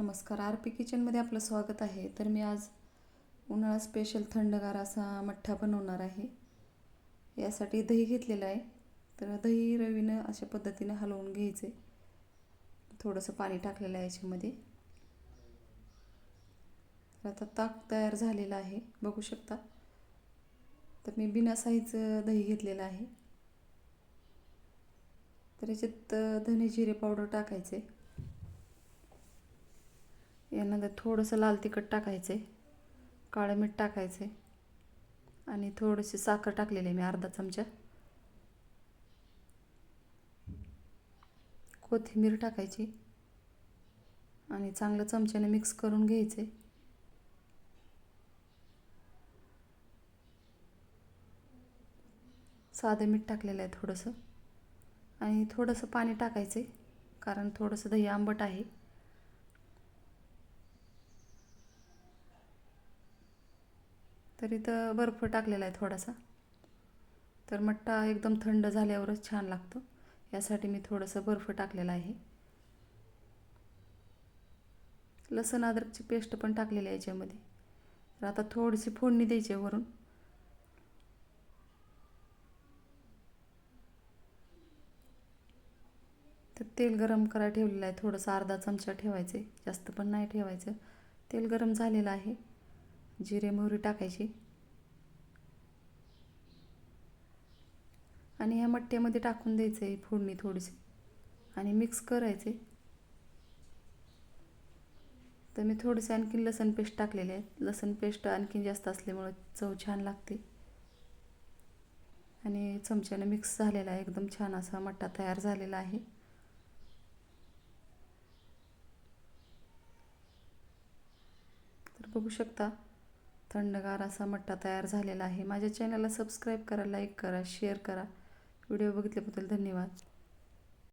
नमस्कार. R P किचनमध्ये आपलं स्वागत आहे. तर मी आज उन्हाळा स्पेशल थंडगार असा मठ्ठा बनवणार आहे. यासाठी दही घेतलेलं आहे. तर दही रवीनं अशा पद्धतीनं हलवून घ्यायचे. थोडंसं पाणी टाकलेलं आहे याच्यामध्ये. तर आता ताक तयार झालेलं आहे. बघू शकता. तर मी बिना साईचं दही घेतलेलं आहे. तर याच्यात धने जिरे पावडर टाकायचे. यानंतर थोडंसं लाल तिखट टाकायचं आहे काळं मीठ टाकायचं आहे आणि थोडीशी साखर टाकलेली आहे मी अर्धा चमचा. कोथिंबीर टाकायची. आणि चांगलं चमच्याने मिक्स करून घ्यायचे साधं मीठ टाकलेलं आहे थोडंसं. आणि थोडंसं पाणी टाकायचं आहे कारण थोडंसं दही आंबट आहे. तर इथं बर्फ टाकलेला आहे थोडासा. तर मट्टा एकदम थंड झाल्यावरच छान लागतो. यासाठी मी थोडंसं बर्फ टाकलेला आहे. लसण अद्रकची पेस्ट पण टाकलेली आहे याच्यामध्ये. तर आता थोडीशी फोडणी द्यायची आहे वरून. तर तेल गरम करायला ठेवलेलं आहे. थोडंसं अर्धा चमचा ठेवायचं आहे जास्त पण नाही ठेवायचं. तेल गरम झालेलं आहे. जिरे मोहरी टाकायची. आणि ह्या मट्ट्यामध्ये टाकून द्यायचं आहे फोडणी थोडीशी. आणि मिक्स करायचे. तर मी थोडेसे आणखीन लसण पेस्ट टाकलेले आहेत लसण पेस्ट आणखीन जास्त असल्यामुळं चव छान लागते. आणि चमच्याने मिक्स झालेला आहे. एकदम छान असा मट्टा तयार झालेला आहे. तर बघू शकता. थंडगार असा मट्टा तयार झालेला आहे. माझ्या चॅनलला सबस्क्राईब करा लाईक करा शेअर करा. व्हिडिओ बघितल्याबद्दल धन्यवाद.